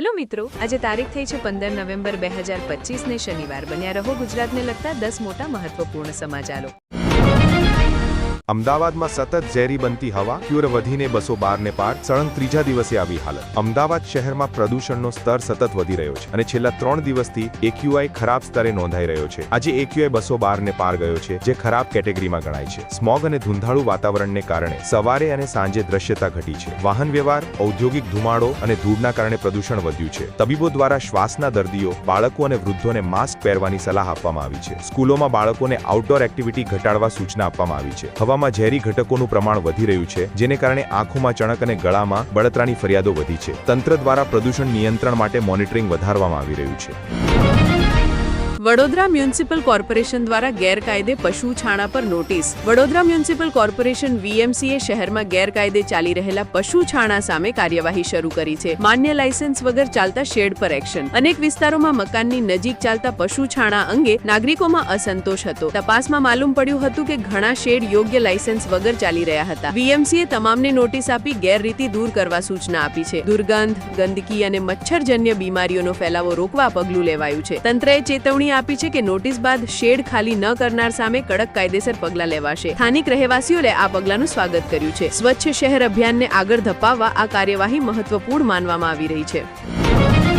Hello મિત્રો, આજે તારીખ થઈ છે પંદર નવેમ્બર બે હજાર પચીસને શનિવાર. બન્યા રહો ગુજરાતને લગતા દસ મોટા મહત્વપૂર્ણ સમાચારો. અમદાવાદમાં સતત ઝેરી બનતી હવા ક્યુર વધીને બસો બાર ને પાર સળંગ ત્રીજા દિવસે આવી હાલત. અમદાવાદ શહેરમાં પ્રદૂષણનો સ્તર સતત વધી રહ્યો છે અને છેલ્લા ત્રણ દિવસથી એક્યુઆઈ ખરાબ સ્તરે નોંધાઈ રહ્યો છે. આજે એક્યુઆઈ બસો બાર ને પાર ગયો છે, જે ખરાબ કેટેગરીમાં ગણાય છે. સ્મોગ અને ધૂંધાળું વાતાવરણને કારણે સવારે અને સાંજે દ્રશ્યતા ઘટી છે. વાહન વ્યવહાર, ઔદ્યોગિક ધુમાડો અને ધૂળના કારણે પ્રદૂષણ વધ્યું છે. તબીબો દ્વારા શ્વાસના દર્દીઓ, બાળકો અને વૃદ્ધોને માસ્ક પહેરવાની સલાહ આપવામાં આવી છે. સ્કૂલોમાં બાળકોને આઉટડોર એક્ટિવિટી ઘટાડવા સૂચના આપવામાં આવી છે. હવામાં ઝેરી ઘટકોનું પ્રમાણ વધી રહ્યું છે, જેને કારણે આંખોમાં ચણક અને ગળામાં બળતરાની ફરિયાદો વધી છે. તંત્ર દ્વારા પ્રદૂષણ નિયંત્રણ માટે મોનિટરિંગ વધારવામાં આવી રહ્યું છે. વડોદરા મ્યુનિસિપલ કોર્પોરેશન દ્વારા ગેરકાયદે પશુ છાણા પર નોટિસ. વડોદરા મ્યુનિસિપલ કોર્પોરેશન વીએમસીએ શહેરમાં ગેરકાયદે ચાલી રહેલા પશુ છાણા સામે કાર્યવાહી શરૂ કરી છે. માન્ય લાયસન્સ વગર ચાલતા શેડ પર એક્શન. અનેક વિસ્તારોમાં મકાનની નજીક ચાલતા પશુ છાણા અંગે નાગરિકોમાં અસંતોષ હતો. તપાસમાં માલુમ પડ્યું હતું કે ઘણા શેડ યોગ્ય લાયસન્સ વગર ચાલી રહ્યા હતા. વીએમસીએ તમામને નોટિસ આપી ગેરરીતિ દૂર કરવા સૂચના આપી છે. દુર્ગંધ, ગંદકી અને મચ્છરજન્ય બીમારીઓનો ફેલાવો રોકવા પગલું લેવાયું છે. તંત્રએ ચેતવણી આપી છે કે નોટિસ બાદ શેડ ખાલી ન કરનાર સામે કડક કાયદેસર પગલાં લેવાશે. સ્થાનિક રહેવાસીઓએ આ પગલાંનું સ્વાગત કર્યું છે. સ્વચ્છ શહેર અભિયાનને આગળ ધપાવવા આ કાર્યવાહી મહત્વપૂર્ણ માનવામાં આવી રહી છે.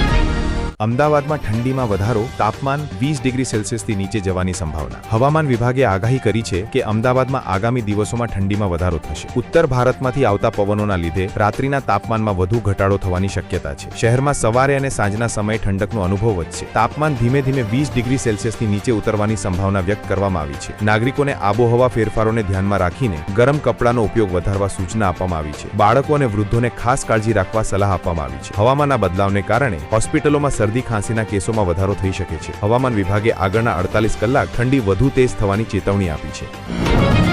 અમદાવાદમાં ઠંડીમાં વધારો, તાપમાન વીસ ડિગ્રી સેલ્સિયસથી નીચે જવાની સંભાવના. હવામાન વિભાગે આગાહી કરી છે કે અમદાવાદમાં આગામી દિવસોમાં ઠંડીમાં વધારો થશે. ઉત્તર ભારતમાંથી આવતા પવનોના લીધે રાત્રિના તાપમાનમાં વધુ ઘટાડો થવાની શક્યતા છે. શહેરમાં સવારે અને સાંજના સમયે ઠંડકનો અનુભવ વધશે. તાપમાન ધીમે ધીમે વીસ ડિગ્રી સેલ્સિયસથી નીચે ઉતરવાની સંભાવના વ્યક્ત કરવામાં આવી છે. નાગરિકોને આબોહવા ફેરફારોને ધ્યાનમાં રાખીને ગરમ કપડાનો ઉપયોગ વધારવા સૂચના આપવામાં આવી છે. બાળકો અને વૃદ્ધોને ખાસ કાળજી રાખવા સલાહ આપવામાં આવી છે. હવામાનના બદલાવને કારણે હોસ્પિટલોમાં શરદી ખાંસીના કેસોમાં વધારો થઈ શકે છે. હવામાન વિભાગે આગળના અડતાલીસ કલાક ઠંડી વધુ તેજ થવાની ચેતવણી આપી છે.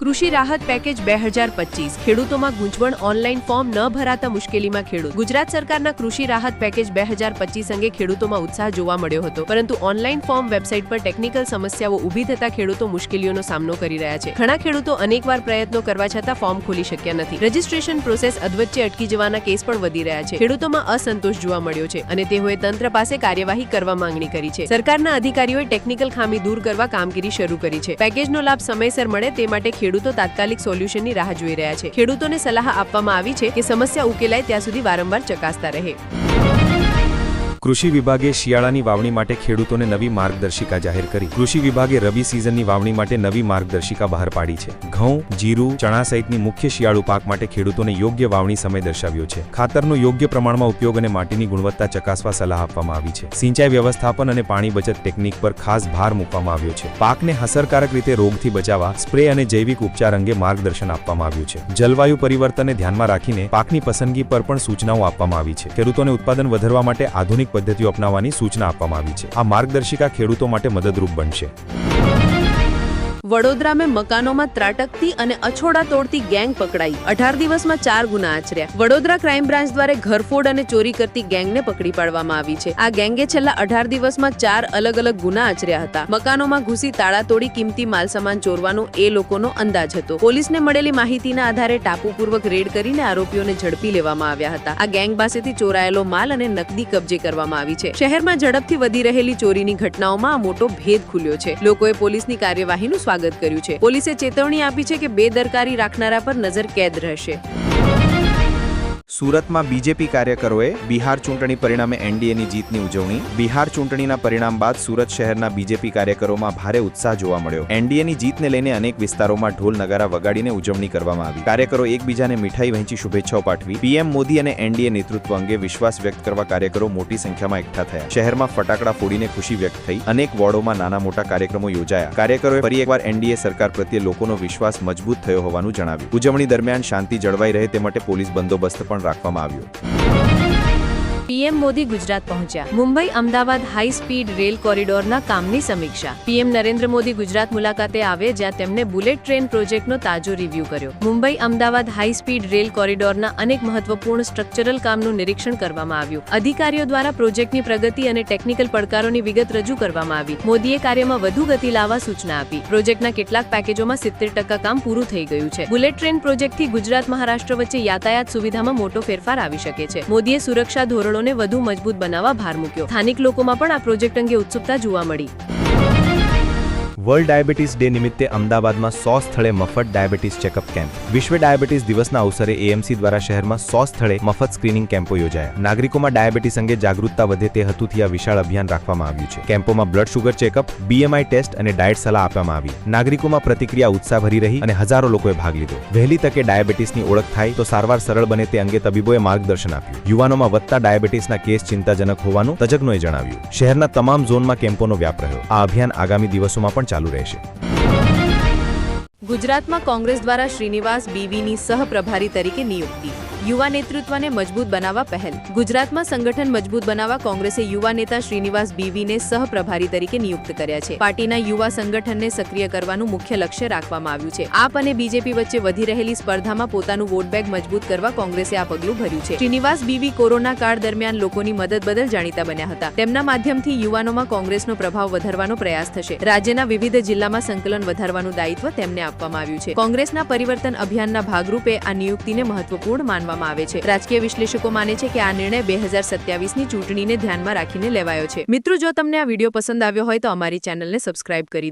કૃષિ રાહત પેકેજ બે હજાર પચીસ. ખેડૂતોમાં ગૂંચવણ ઓનલાઈન ફોર્મ ન ભરાતા મુશ્કેલીમાં ખેડૂત. ગુજરાત સરકારના કૃષિ રાહત પેકેજ બે હજાર પચીસ અંગે ખેડૂતોમાં ઉત્સાહ જોવા મળ્યો હતો. પરંતુ ઓનલાઈન ફોર્મ વેબસાઇટ પર ટેકનિકલ સમસ્યાઓ ઊભી થતા ખેડૂતો મુશ્કેલીઓનો સામનો કરી રહ્યા છે. ઘણા ખેડૂતો અનેકવાર પ્રયત્નો કરવા છતાં ફોર્મ ખોલી શક્યા નથી. રજીસ્ટ્રેશન પ્રોસેસ અધવચ્ચે અટકી જવાના કેસ પણ વધી રહ્યા છે. ખેડૂતોમાં અસંતોષ જોવા મળ્યો છે અને તેઓએ તંત્ર પાસે કાર્યવાહી કરવા માંગણી કરી છે. સરકારના અધિકારીઓએ ટેકનિકલ ખામી દૂર કરવા કામગીરી શરૂ કરી છે. પેકેજનો લાભ સમયસર મળે તે માટે ખેડૂતો તાત્કાલિક સોલ્યુશનની રાહ જોઈ રહ્યા છે. ખેડૂતોને સલાહ આપવામાં આવી છે કે સમસ્યા ઉકેલાય ત્યાં સુધી વારંવાર ચકાસતા રહે. કૃષિ વિભાગે શિયાળાની વાવણી માટે ખેડૂતોને નવી માર્ગદર્શિકા જાહેર કરી. કૃષિ વિભાગે રવિ સિઝનની વાવણી માટે નવી માર્ગદર્શિકા બહાર પાડી છે. ઘઉં, જીરું, ચણા સહિતની મુખ્ય શિયાળુ પાક માટે ખેડૂતોને યોગ્ય વાવણી સમય દર્શાવ્યો છે. ખાતરનો યોગ્ય પ્રમાણમાં ઉપયોગ અને માટીની ગુણવત્તા ચકાસવા સલાહ આપવામાં આવી છે. સિંચાઈ વ્યવસ્થાપન અને પાણી બચત ટેકનિક પર ખાસ ભાર મૂકવામાં આવ્યો છે. પાકને અસરકારક રીતે રોગથી બચાવવા, સ્પ્રે અને જૈવિક ઉપચાર અંગે માર્ગદર્શન આપવામાં આવ્યું છે. જલવાયુ પરિવર્તનને ધ્યાનમાં રાખીને પાકની પસંદગી પર પણ સૂચનાઓ આપવામાં આવી છે. ખેડૂતોને ઉત્પાદન વધારવા માટે આધુનિક પદ્ધતિઓ અપનાવવાની સૂચના આપવામાં આવી છે. આ માર્ગદર્શિકા ખેડૂતો માટે મદદરૂપ બનશે. વડોદરા મેં મકાનોમાં ત્રાટકતી અને અછોડા તોડતી ગેંગ પકડાઈ. અઢાર દિવસમાં ચાર ગુના આચર્યા. વડોદરા ક્રાઇમ બ્રાન્ચ દ્વારા ઘરફોડ અને ચોરી કરતી ગેંગને પકડી પાડવામાં આવી છે. આ ગેંગે છેલ્લા અઢાર દિવસમાં ચાર અલગ અલગ ગુના આચર્યા હતા. મકાનોમાં ઘૂસી તાળા તોડી કિંમતી માલ સામાન ચોરવાનો એ લોકોનો અંદાજ હતો. પોલીસને મળેલી માહિતીના આધારે ટાપુપૂર્વક રેડ કરીને આરોપીઓને ઝડપી લેવામાં આવ્યા હતા. આ ગેંગ પાસેથી ચોરાયેલો માલ અને નકદી કબજે કરવામાં આવી છે. શહેરમાં ઝડપથી વધી રહેલી ચોરીની ઘટનાઓમાં આ મોટો ભેદ ખુલ્યો છે. લોકોએ પોલીસની કાર્યવાહીનું સ્વાગત કર્યું છે. પોલીસે ચેતવણી આપી છે કે બેદરકારી રાખનારા પર નજર કેદ રહેશે. સુરતમાં બીજેપી કાર્યકરોએ બિહાર ચૂંટણી પરિણામે એનડીએની જીતની ઉજવણી. બિહાર ચૂંટણીના પરિણામ બાદ સુરત શહેરના બીજેપી કાર્યકરોમાં ભારે ઉત્સાહ જોવા મળ્યો. એનડીએની જીતને લઈને અનેક વિસ્તારોમાં ઢોલ નગારા વગાડીને ઉજવણી કરવામાં આવી. કાર્યકરો એકબીજાને મીઠાઈ વહેંચી શુભેચ્છાઓ પાઠવી. પીએમ મોદી અને એનડીએ નેતૃત્વ અંગે વિશ્વાસ વ્યક્ત કરવા કાર્યકરો મોટી સંખ્યામાં એકઠા થયા. શહેરમાં ફટાકડા ફોડીને ખુશી વ્યક્ત થઈ. અનેક વોર્ડોમાં નાના મોટા કાર્યક્રમો યોજાયા. કાર્યકરોએ ફરી એકવાર એનડીએ સરકાર પ્રત્યે લોકોનો વિશ્વાસ મજબૂત થયો હોવાનું જણાવ્યું. ઉજવણી દરમિયાન શાંતિ જળવાઈ રહે તે માટે પોલીસ બંદોબસ્ત પણ રાખવામાં આવ્યો પીએમ મોદી ગુજરાત પહોંચ્યા. Mumbai Ahmedabad high speed rail કોરિડોરના કામની સમીક્ષા. પીએમ નરેન્દ્ર મોદી ગુજરાત મુલાકાતે આવે જ્યાં તેમણે બુલેટ ટ્રેન પ્રોજેક્ટનો તાજો રિવ્યૂ કર્યો. Mumbai Ahmedabad high speed rail કોરિડોરના અનેક મહત્વપૂર્ણ સ્ટ્રક્ચરલ કામનું નિરીક્ષણ કરવામાં આવ્યું. અધિકારીઓ દ્વારા પ્રોજેક્ટની પ્રગતિ અને ટેકનિકલ પડકારોની વિગત રજૂ કરવામાં આવી. મોદીએ કાર્યમાં વધુ ગતિ લાવવા સૂચના આપી. પ્રોજેક્ટના કેટલાક પેકેજોમાં સિત્તેર ટકા કામ પૂરું થઈ ગયું છે. બુલેટ ટ્રેન પ્રોજેક્ટથી ગુજરાત મહારાષ્ટ્ર વચ્ચે યાતાયાત સુવિધામાં મોટો ફેરફાર આવી શકે છે. મોદીએ સુરક્ષા ધોરણોને સંગઠનને વધુ મજબૂત બનાવવા ભાર મૂક્યો. સ્થાનિક લોકોમાં પણ આ પ્રોજેક્ટ અંગે ઉત્સુકતા જોવા મળી. વર્લ્ડ ડાયાબિટીસ ડે નિમિત્તે અમદાવાદમાં સો સ્થળે મફત ડાયાબિટીસ ચેકઅપ કેમ્પ. વિશ્વ ડાયાબિટીસ દિવસના અવસરે એએમસી દ્વારા શહેરમાં સો સ્થળે મફત સ્ક્રીનિંગ કેમ્પો યોજાયા. નાગરિકોમાં ડાયાબિટીસ અંગે જાગૃતતા વધે તે હેતુથી આ વિશાળ અભિયાન રાખવામાં આવ્યું છે. કેમ્પોમાં blood sugar checkup BMI test અને ડાયટ સલાહ આપવામાં આવી. નાગરિકોમાં પ્રતિક્રિયા ઉત્સાહભરી રહી અને હજારો લોકોએ ભાગ લીધો. વહેલી તકે ડાયાબિટીસની ઓળખ થાય તો સારવાર સરળ બને તે અંગે તબીબોએ માર્ગદર્શન આપ્યું. યુવાનોમાં વધતા ડાયાબિટીસના કેસ ચિંતાજનક હોવાનું તજજ્ઞોએ જણાવ્યું. શહેરના તમામ ઝોનમાં કેમ્પોનો વ્યાપ રહ્યો. આ અભિયાન આગામી દિવસોમાં પણ ચાલુ રહેશે. ગુજરાતમાં કોંગ્રેસ દ્વારા શ્રીનિવાસ બીવીની સહપ્રભારી તરીકે નિયુક્તિ. યુવા નેતૃત્વને મજબૂત બનાવવા પહેલ. ગુજરાતમાં સંગઠન મજબૂત બનાવવા કોંગ્રેસે યુવા નેતા શ્રીનિવાસ બીવીને સહપ્રભારી તરીકે નિયુક્ત કર્યા છે. પાર્ટીના યુવા સંગઠનને સક્રિય કરવાનું મુખ્ય લક્ષ્ય રાખવામાં આવ્યું છે. આપ અને બીજેપી વચ્ચે વધી રહેલી સ્પર્ધામાં પોતાનું વોટ બેંક મજબૂત કરવા કોંગ્રેસે આ પગલું ભર્યું છે. શ્રીનિવાસ બીવી કોરોના કાળ દરમિયાન લોકોની મદદ બદલ જાણીતા બન્યા હતા. તેમના માધ્યમથી યુવાનોમાં કોંગ્રેસનો પ્રભાવ વધારવાનો પ્રયાસ થશે. રાજ્યના વિવિધ જિલ્લામાં સંકલન વધારવાનું દાયિત્વ તેમને આપવામાં આવ્યું છે. કોંગ્રેસના પરિવર્તન અભિયાનના ભાગરૂપે આ નિયુક્તિને મહત્વપૂર્ણ માનવામાં આવે છે. રાજકીય વિશ્લેષકો માને છે કે આ નિર્ણય બે હજાર સત્યાવીસની ચૂંટણીને ધ્યાનમાં રાખીને લેવાયો છે. મિત્રો, જો તમને આ વીડિયો પસંદ આવ્યો હોય તો અમારી ચેનલને સબસ્ક્રાઇબ કરી દો.